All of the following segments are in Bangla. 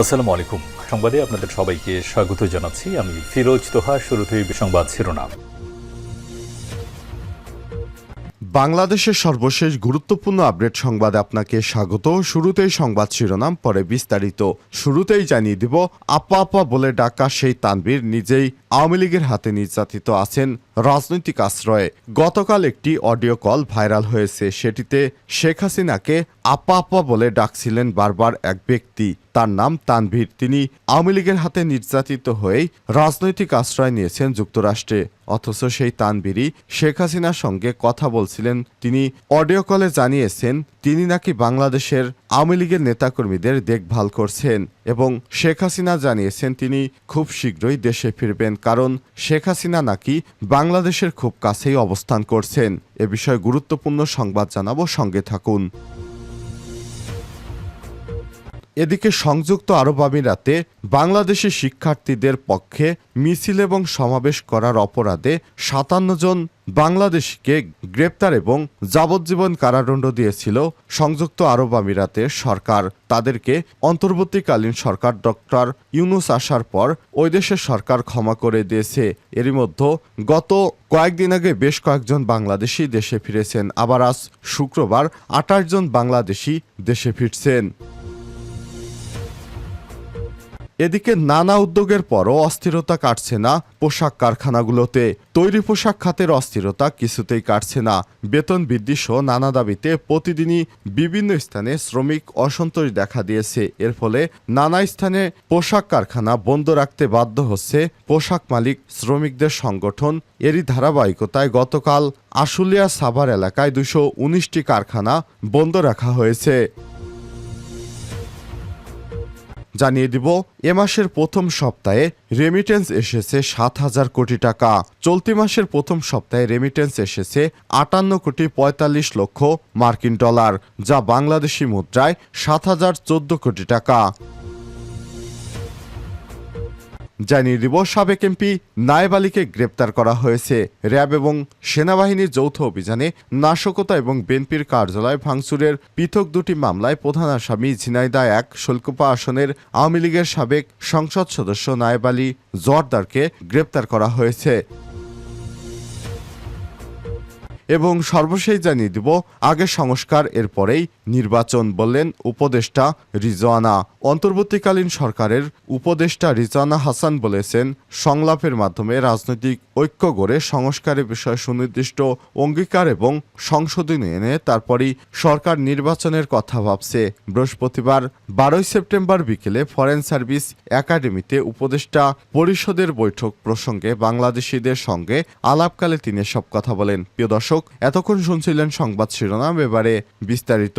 আসসালামু আলাইকুম সংবাদে আপনাদের সবাইকে স্বাগত জানাচ্ছি। আমি ফিরোজ তোহা, শুরুতেই সংবাদ শিরোনাম। বাংলাদেশের সর্বশেষ গুরুত্বপূর্ণ আপডেট সংবাদে আপনাকে স্বাগত। শুরুতেই সংবাদ শিরোনাম, পরে বিস্তারিত। শুরুতেই জানিয়ে দিব, আপা আপা বলে ডাকা সেই তানবীর নিজেই আওয়ামী লীগের হাতে নির্যাতিত আছেন রাজনৈতিক আশ্রয়ে গতকাল একটি অডিও কল ভাইরাল হয়েছে। সেটিতে শেখ হাসিনাকে আপা আপা বলে ডাকছিলেন বারবার এক ব্যক্তি। তার নাম তানভীর। তিনি আওয়ামী লীগের হাতে নির্যাতিত হয়েই রাজনৈতিক আশ্রয় নিয়েছেন যুক্তরাষ্ট্রে। অথচ সেই তানভীরই শেখ হাসিনার সঙ্গে কথা বলছিলেন। তিনি অডিও কলে জানিয়েছেন, তিনি নাকি বাংলাদেশের আওয়ামী লীগের নেতাকর্মীদের দেখভাল করছেন এবং শেখ হাসিনা জানিয়েছেন তিনি খুব শীঘ্রই দেশে ফিরবেন। কারণ শেখ হাসিনা নাকি বাংলাদেশের খুব কাছেই অবস্থান করছেন। এ বিষয়ে গুরুত্বপূর্ণ সংবাদ জানাব সঙ্গে থাকুন। এদিকে সংযুক্ত আরব আমিরাতে বাংলাদেশি শিক্ষার্থীদের পক্ষে মিছিল এবং সমাবেশ করার অপরাধে সাতান্ন জন বাংলাদেশিকে গ্রেপ্তার এবং যাবজ্জীবন কারাদণ্ড দিয়েছিল সংযুক্ত আরব আমিরাতের সরকার। তাদেরকে অন্তর্বর্তীকালীন সরকার ডক্টর ইউনুস আসার পর ওই দেশের সরকার ক্ষমা করে দিয়েছে। এরই মধ্যে গত কয়েকদিন আগে বেশ কয়েকজন বাংলাদেশি দেশে ফিরেছেন। আবার আজ শুক্রবার আঠাশ জন বাংলাদেশি দেশে ফিরছেন। এদিকে নানা উদ্যোগের পরও অস্থিরতা কাটছে না পোশাক কারখানাগুলোতে। তৈরি পোশাক খাতের অস্থিরতা কিছুতেই কাটছে না। বেতন বৃদ্ধি সহ নানা দাবিতে প্রতিদিনই বিভিন্ন স্থানে শ্রমিক অসন্তোষ দেখা দিয়েছে। এর ফলে নানা স্থানে পোশাক কারখানা বন্ধ রাখতে বাধ্য হচ্ছে পোশাক মালিক, শ্রমিকদের সংগঠন। এরই ধারাবাহিকতায় গতকাল আশুলিয়া সাভার এলাকায় দুশো উনিশটি কারখানা বন্ধ রাখা হয়েছে। জানিয়ে দিব, এ মাসের প্রথম সপ্তাহে রেমিটেন্স এসেছে সাত হাজার কোটি টাকা। চলতি মাসের প্রথম সপ্তাহে রেমিটেন্স এসেছে আটান্ন কোটি পঁয়তাল্লিশ লক্ষ মার্কিন ডলার, যা বাংলাদেশি মুদ্রায় সাত হাজার চোদ্দ কোটি টাকা। জানিয়ে দিব, সাবেক এমপি নায়েব আলীকে গ্রেপ্তার করা হয়েছে। র্যাব এবং সেনাবাহিনীর যৌথ অভিযানে নাশকতা এবং বেনপির কার্যালয় ভাঙচুরের পৃথক দুটি মামলায় প্রধান আসামি ঝিনাইদা এক শৈলকুপা আসনের আওয়ামী লীগের সাবেক সংসদ সদস্য নায়েব আলী জোয়ারদারকে গ্রেপ্তার করা হয়েছে। এবং সর্বশেষ জানিয়ে দিব আগে সংস্কার এর পরেই নির্বাচন বললেন উপদেষ্টা রিজওয়ানা। অন্তর্বর্তীকালীন সরকারের উপদেষ্টা রিজওয়ানা হাসান বলেছেন, সংলাপের মাধ্যমে রাজনৈতিক ঐক্য গড়ে সংস্কারের বিষয়ে সুনির্দিষ্ট অঙ্গীকার এবং সংশোধনী এনে তারপরই সরকার নির্বাচনের কথা ভাবছে। বৃহস্পতিবার বারোই সেপ্টেম্বর বিকেলে ফরেন সার্ভিস একাডেমিতে উপদেষ্টা পরিষদের বৈঠক প্রসঙ্গে বাংলাদেশিদের সঙ্গে আলাপকালে তিনি সব কথা বলেন। প্রিয় দর্শক, এতক্ষণ শুনছিলেন সংবাদ শিরোনাম, এবারে বিস্তারিত।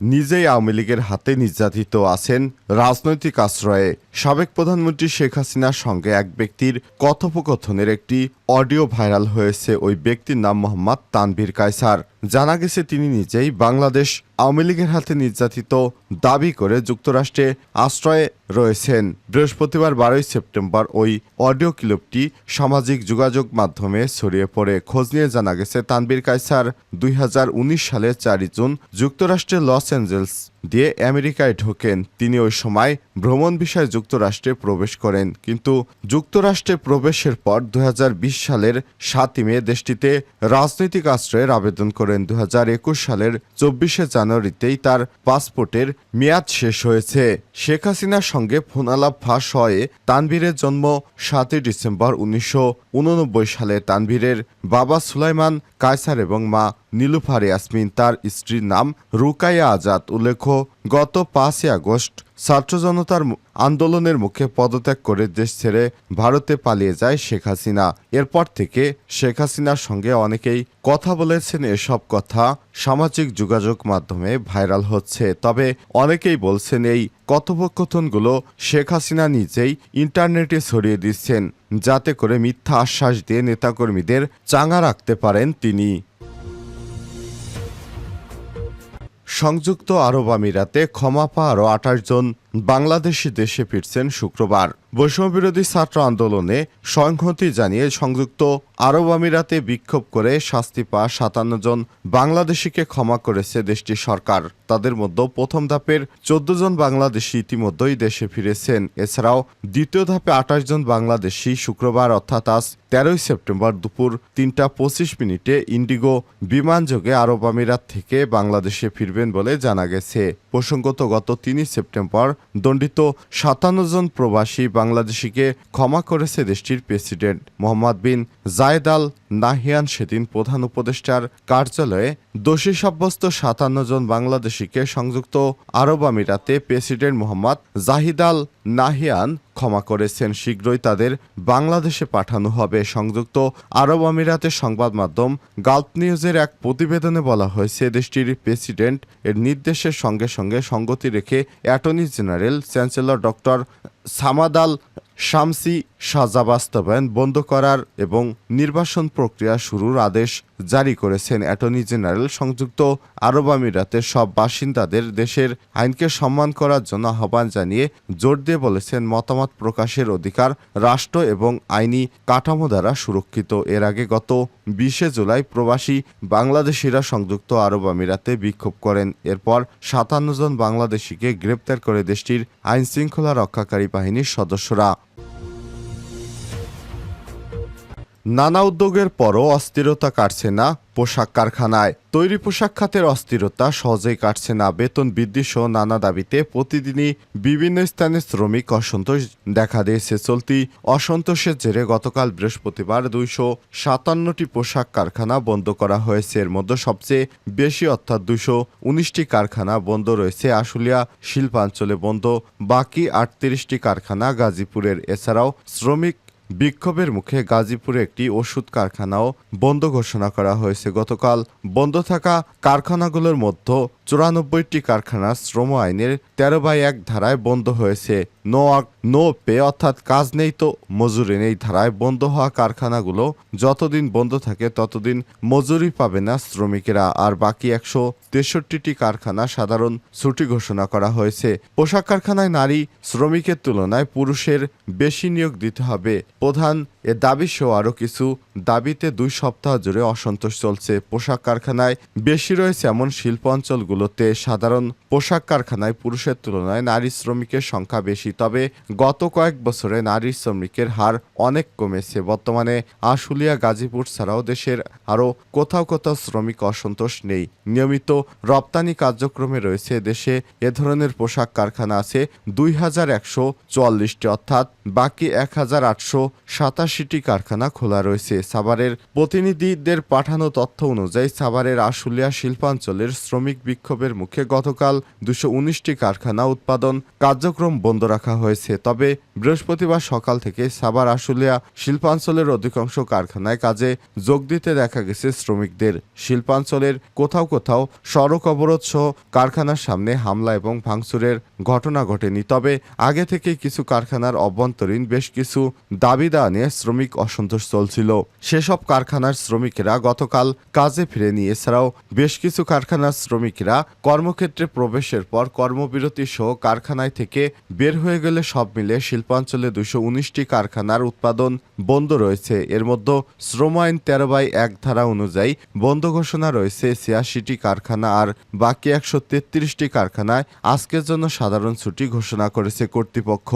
নিজেই আওয়ামী লীগের হাতে নির্যাতিত আছেন রাজনৈতিক আশ্রয়ে সাবেক প্রধানমন্ত্রী শেখ হাসিনার সঙ্গে এক ব্যক্তির কথোপকথনের একটি অডিও ভাইরাল হয়েছে। ওই ব্যক্তির নাম মোহাম্মদ তানভীর কায়সার। জানা গেছে তিনি নিজেই বাংলাদেশ আওয়ামী লীগের হাতে নির্যাতিত দাবি করে যুক্তরাষ্ট্রে আশ্রয়ে রয়েছেন। বৃহস্পতিবার বারোই সেপ্টেম্বর ওই অডিও ক্লিপটি সামাজিক যোগাযোগ মাধ্যমে ছড়িয়ে পড়ে। খোঁজ নিয়ে জানা গেছে তানবীর কায়সার দুই হাজার উনিশ সালে চারই জুন যুক্তরাষ্ট্রের লস Los Angeles দিয়ে আমেরিকায় ঢোকেন। তিনি ওই সময় ভ্রমণ বিষয়ে যুক্তরাষ্ট্রে প্রবেশ করেন। কিন্তু যুক্তরাষ্ট্রে প্রবেশের পর দু হাজার বিশ সালের সাতই মে দেশটিতে রাজনৈতিক আশ্রয়ের আবেদন করেন। দু হাজার একুশ সালের চব্বিশে জানুয়ারিতেই তার পাসপোর্টের মেয়াদ শেষ হয়েছে। শেখ হাসিনার সঙ্গে ফোনালাপ ফাঁস হয়ে তানভীরের জন্ম সাতই ডিসেম্বর উনিশশো উননব্বই সালে। তানভীরের বাবা সুলাইমান কায়সার এবং মা নীলুফার ইয়াসমিন, তার স্ত্রীর নাম রুকাইয়া আজাদ। উল্লেখ্য গত পাঁচই আগস্ট ছাত্র জনতার আন্দোলনের মুখে পদত্যাগ করে দেশ ছেড়ে ভারতে পালিয়ে যায় শেখ হাসিনা। এরপর থেকে শেখ হাসিনার সঙ্গে অনেকেই কথা বলেছেন এসব কথা সামাজিক যোগাযোগ মাধ্যমে ভাইরাল হচ্ছে। তবে অনেকেই বলছেন এই কথোপকথনগুলো শেখ হাসিনা নিজেই ইন্টারনেটে ছড়িয়ে দিচ্ছেন, যাতে করে মিথ্যা আশ্বাস দিয়ে নেতাকর্মীদের চাঙা রাখতে পারেন তিনি। সংযুক্ত আরব আমিরাতে ক্ষমা পাওয়ারও আঠাশ জন বাংলাদেশি দেশে ফিরছেন শুক্রবার। বৈষম্যবিরোধী ছাত্র আন্দোলনে সংহতি জানিয়ে সংযুক্ত আরব আমিরাতে বিক্ষোভ করে শাস্তি পাওয়া সাতান্ন জন বাংলাদেশিকে ক্ষমা করেছে দেশটির সরকার। তাদের মধ্যে প্রথম ধাপের চোদ্দ জন বাংলাদেশি ইতিমধ্যেই দেশে ফিরেছেন। এছাড়াও দ্বিতীয় ধাপে আঠাশ জন বাংলাদেশি শুক্রবার অর্থাৎ আজ তেরোই সেপ্টেম্বর দুপুর তিনটা পঁচিশ মিনিটে ইন্ডিগো বিমানযোগে আরব আমিরাত থেকে বাংলাদেশে ফিরবেন বলে জানা গেছে। প্রসঙ্গত গত তিনই সেপ্টেম্বর দণ্ডিত সাতান্ন জন প্রবাসী বাংলাদেশিকে ক্ষমা করেছে দেশটির president Mohammed bin Zayed Al Nahyan সেদিন প্রধান উপদেষ্টার কার্যালয়ে দোষী সাব্যস্ত সাতান্ন জন বাংলাদেশিকে সংযুক্ত আরব আমিরাতে president Mohammed Zahid Al Nahyan ক্ষমা করেছেন। শীঘ্রই তাদের বাংলাদেশে পাঠানো হবে। সংযুক্ত আরব আমিরাতের সংবাদ মাধ্যম গালফ নিউজের এক প্রতিবেদনে বলা হয়েছে, দেশটির প্রেসিডেন্ট এর নির্দেশের সঙ্গে সঙ্গে সঙ্গতি রেখে attorney general chancellor doctor Samad Al Shamsi সাজা বাস্তবায়ন বন্ধ করার এবং নির্বাসন প্রক্রিয়া শুরুর আদেশ জারি করেছেন অ্যাটর্নি জেনারেল, সংযুক্ত আরব আমিরাতের সব বাসিন্দাদের দেশের আইনকে সম্মান করার জন্য আহ্বান জানিয়ে জোর দিয়ে বলেছেন, মতামত প্রকাশের অধিকার রাষ্ট্র এবং আইনি কাঠামো দ্বারা সুরক্ষিত। এর আগে গত বিশে জুলাই প্রবাসী বাংলাদেশিরা সংযুক্ত আরব আমিরাতে বিক্ষোভ করেন। এরপর সাতান্ন জন বাংলাদেশিকে গ্রেপ্তার করে দেশটির আইন শৃঙ্খলা রক্ষাকারী বাহিনীর সদস্যরা। নানা উদ্যোগের পরও অস্থিরতা কাটছে না পোশাক কারখানায়। তৈরি পোশাক খাতের অস্থিরতা সহজেই কাটছে না বেতন বৃদ্ধি সহ নানা দাবিতে প্রতিদিনই বিভিন্ন স্থানে শ্রমিক অসন্তোষ দেখা দিয়েছে। চলতি অসন্তোষের জেরে গতকাল বৃহস্পতিবার দুইশো সাতান্নটি পোশাক কারখানা বন্ধ করা হয়েছে। এর মধ্যে সবচেয়ে বেশি অর্থাৎ দুইশো উনিশটি কারখানা বন্ধ রয়েছে। আশুলিয়া শিল্পাঞ্চলে বন্ধ। বাকি আটত্রিশটি কারখানা গাজীপুরের। এছাড়াও শ্রমিক বিক্ষোভের মুখে গাজীপুরে একটি ওষুধ কারখানাও বন্ধ ঘোষণা করা হয়েছে। গতকাল বন্ধ থাকা কারখানাগুলোর মধ্যে চুরানব্বইটি কারখানা শ্রম আইনের তেরো বাই এক ধারায় বন্ধ হয়েছে। নো নো পে অর্থাৎ কাজ নেই তো মজুরি নেই ধারায় বন্ধ হওয়া কারখানাগুলো যতদিন বন্ধ থাকে ততদিন মজুরি পাবে না শ্রমিকেরা। আর বাকি একশো তেষট্টিটি কারখানা সাধারণ ছুটি ঘোষণা করা হয়েছে। পোশাক কারখানায় নারী শ্রমিকের তুলনায় পুরুষের বেশি নিয়োগ দিতে হবে। প্রধান, এ দাবি সহ আরও কিছু দাবিতে দুই সপ্তাহ জুড়ে অসন্তোষ চলছে পোশাক কারখানায়। বেশি রয়েছে এমন শিল্প অঞ্চলগুলোতে সাধারণ পোশাক কারখানায় পুরুষের তুলনায় নারী শ্রমিকের সংখ্যা বেশি। তবে গত কয়েক বছরে নারী শ্রমিকের হার অনেক কমেছে। বর্তমানে আশুলিয়া, গাজীপুর ছাড়াও দেশের আরও কোথাও কোথাও শ্রমিক অসন্তোষ নেই। নিয়মিত রপ্তানি কার্যক্রমে রয়েছে দেশে এ ধরনের পোশাক কারখানা আছে দুই হাজার একশো চুয়াল্লিশটি, অর্থাৎ বাকি এক হাজার আটশো সাতাশিটি কারখানা খোলা রয়েছে। সাভারের প্রতিনিধিদের পাঠানো তথ্য অনুযায়ী সাভারের আশুলিয়া শিল্পাঞ্চলের শ্রমিক বিক্ষোভের মুখে গতকাল দুশো উনিশটি কারখানা উৎপাদন কার্যক্রম বন্ধ রাখা হয়েছে। তবে বৃহস্পতিবার সকাল থেকে সাবার আশুলিয়া শিল্পাঞ্চলের অধিকাংশ কারখানায় কাজে যোগ দিতে দেখা গেছে শ্রমিকদের। শিল্পাঞ্চলের কোথাও কোথাও সড়ক অবরোধ সহ কারখানার সামনে হামলা এবং ভাঙচুরের ঘটনা ঘটেনি। তবে আগে থেকে কিছু কারখানার অভ্যন্তরীণ বেশ কিছু দাবি দাওয়া নিয়ে শ্রমিক অসন্তোষ চলছিল। সেসব কারখানার শ্রমিকেরা গতকাল কাজে ফিরেনি এছাড়াও বেশ কিছু কারখানার শ্রমিকেরা কর্মক্ষেত্রে প্রবেশের পর কর্মবিরতি সহ কারখানায় থেকে বের হয়ে গেলে সব মিলে শিল্পাঞ্চলে দুশো উনিশটি কারখানার উৎপাদন বন্ধ রয়েছে। এর মধ্যে শ্রম আইন তেরো বাই এক ধারা অনুযায়ী বন্ধ ঘোষণা রয়েছে ছিয়াশিটি কারখানা আর বাকি একশো তেত্রিশটি কারখানায় আজকের জন্য সাধারণ ছুটি ঘোষণা করেছে কর্তৃপক্ষ।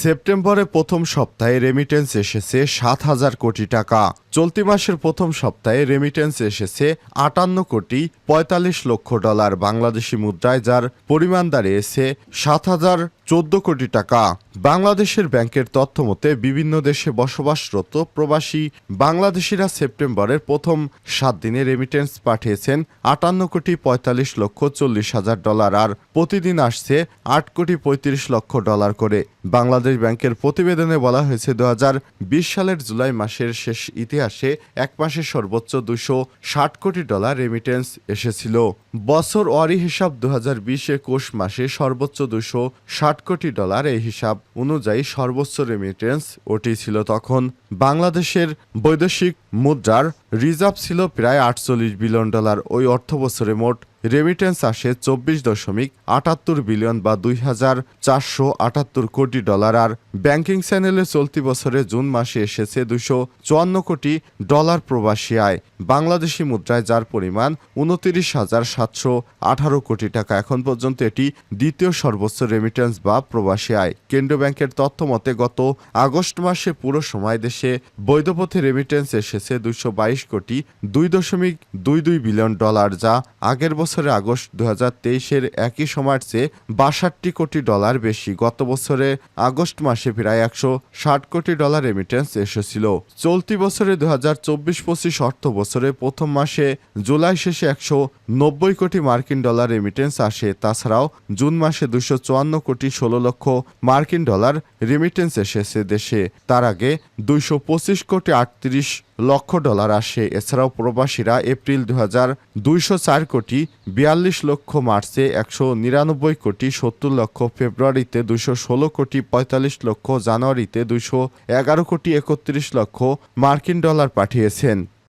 সেপ্টেম্বরে প্রথম সপ্তাহে রেমিটেন্স এসেছে সাত হাজার কোটি টাকা। চলতি মাসের প্রথম সপ্তাহে রেমিটেন্স এসেছে আটান্ন কোটি পঁয়তাল্লিশ লক্ষ ডলার বাংলাদেশি মুদ্রায়, যার পরিমাণ দাঁড়িয়েছে সাত হাজার চোদ্দ কোটি টাকা। বাংলাদেশের ব্যাংকের তথ্য মতে, বিভিন্ন দেশে বসবাসরত প্রবাসী বাংলাদেশিরা সেপ্টেম্বরের প্রথম সাত দিনে রেমিটেন্স পাঠিয়েছেন আটান্ন কোটি পঁয়তাল্লিশ লক্ষ চল্লিশ হাজার ডলার, আর প্রতিদিন আসছে আট কোটি পঁয়ত্রিশ লক্ষ ডলার করে। বাংলাদেশ ব্যাংকের প্রতিবেদনে বলা হয়েছে, দু হাজার বিশ সালের জুলাই মাসের শেষ ইতিহাস ইতিহাসে এক মাসে সর্বোচ্চ দুশো ষাট কোটি ডলার রেমিটেন্স এসেছিল। বছর ওয়ারি হিসাব দু হাজার বিশ একুশ মাসে সর্বোচ্চ দুশো ষাট কোটি ডলার এই হিসাব অনুযায়ী সর্বোচ্চ রেমিটেন্স ওটি ছিল তখন। বাংলাদেশের বৈদেশিক মুদ্রার রিজার্ভ ছিল প্রায় আটচল্লিশ বিলিয়ন ডলার। ওই অর্থ বছরে মোট রেমিটেন্স আসে চব্বিশ দশমিক আটাত্তর বিলিয়ন বা দুই হাজার চারশো আটাত্তর কোটি ডলার আর ব্যাংকিং চ্যানেলে চলতি বছরে জুন মাসে এসেছে দুশো চুয়ান্ন কোটি ডলার প্রবাসী আয়, বাংলাদেশি মুদ্রায় যার পরিমাণ উনতিরিশ হাজার সাতশো আঠারো কোটি টাকা। এখন পর্যন্ত এটি দ্বিতীয় সর্বোচ্চ রেমিটেন্স বা প্রবাসী আয়। কেন্দ্রীয় ব্যাংকের তথ্য মতে, গত আগস্ট মাসে পুরো সময় দেশে বৈধপথে রেমিটেন্স এসেছে দুশো বাইশ কোটি দুই দশমিক দুই দুই বিলিয়ন ডলার যা আগের বছরে আগস্ট দু হাজার তেইশের একই সময়ের চেয়ে বাষট্টি কোটি ডলার বেশি। গত বছরে আগস্ট মাসে প্রায় একশো ষাট কোটি ডলার রেমিটেন্স এসেছিল। চলতি বছরে দু হাজার চব্বিশ পঁচিশ অর্থ বছরে প্রথম মাসে জুলাই শেষে একশো নব্বই কোটি মার্কিন ডলার রেমিটেন্স আসে। তাছাড়াও জুন মাসে দুশো চুয়ান্ন কোটি ষোলো লক্ষ মার্কিন ডলার রেমিটেন্স এসেছে দেশে। তার আগে দুইশো পঁচিশ কোটি আটত্রিশ লক্ষ ডলার আসে। এছাড়াও প্রবাসীরা এপ্রিল দু হাজার দুইশো চার কোটি বিয়াল্লিশ লক্ষ, মার্চে একশো নিরানব্বই কোটি সত্তর লক্ষ, ফেব্রুয়ারিতে দুশো ষোলো কোটি পঁয়তাল্লিশ লক্ষ, জানুয়ারিতে দুশো এগারো কোটি একত্রিশ লক্ষ মার্কিন ডলার পাঠিয়েছেন।